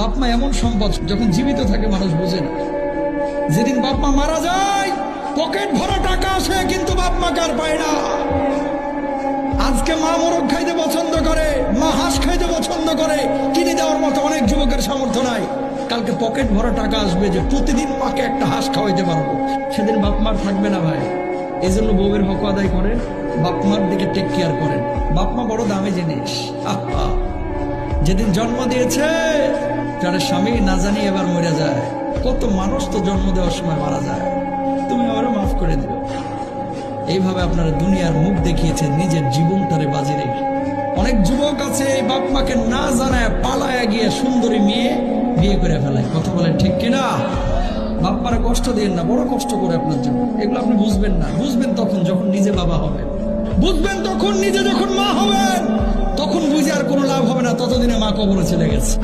বাপ মা এমন সম্পদ, যখন জীবিত থাকে মানুষ বোঝে না। যেদিন বাপ মা মারা যায়, পকেট ভরা টাকা আসে, কিন্তু বাপ মাকে আর পায় না। আজকে মা মোরগ খাইতে পছন্দ করে, মা হাঁস খাইতে পছন্দ করে, কিনে দেওয়ার মতো অনেক যুবকের সামর্থ্য নাই। কালকে পকেট ভরা টাকা আসবে যে প্রতিদিন মাকে একটা হাঁস খাওয়াইতে পারব। সেদিন বাপ মার থাকবে না ভাই। এই জন্য বউয়ের হক আদায় করেন, বাপ মার দিকে টেক কেয়ার করেন। বাপ মা বড় দামি জিনিস। যেদিন জন্ম দিয়েছে যারা স্বামী না জানি এবার মরে যায়। কত মানুষ তো জন্ম দেওয়ার সময় মারা যায়। তুমি আমারও মাফ করে দিও এইভাবে আপনারা দুনিয়ার মুখ দেখিয়েছেন, নিজের জীবনটারে বাজি রেখে। অনেক যুবক আছে, এই বাপ মাকে না জানায় পালায় গিয়ে সুন্দরী মেয়ে বিয়ে করে ফেলায় কথা বলেন ঠিক কিনা? বাপ মারা কষ্ট দিন না, বড় কষ্ট করে আপনার জন্য। এগুলো আপনি বুঝবেন না। বুঝবেন তখন যখন নিজে বাবা হবেন বুঝবেন তখন নিজে যখন মা হবেন, তখন বুঝে আর কোনো লাভ হবে না। ততদিনে মা কবরে চলে গেছে।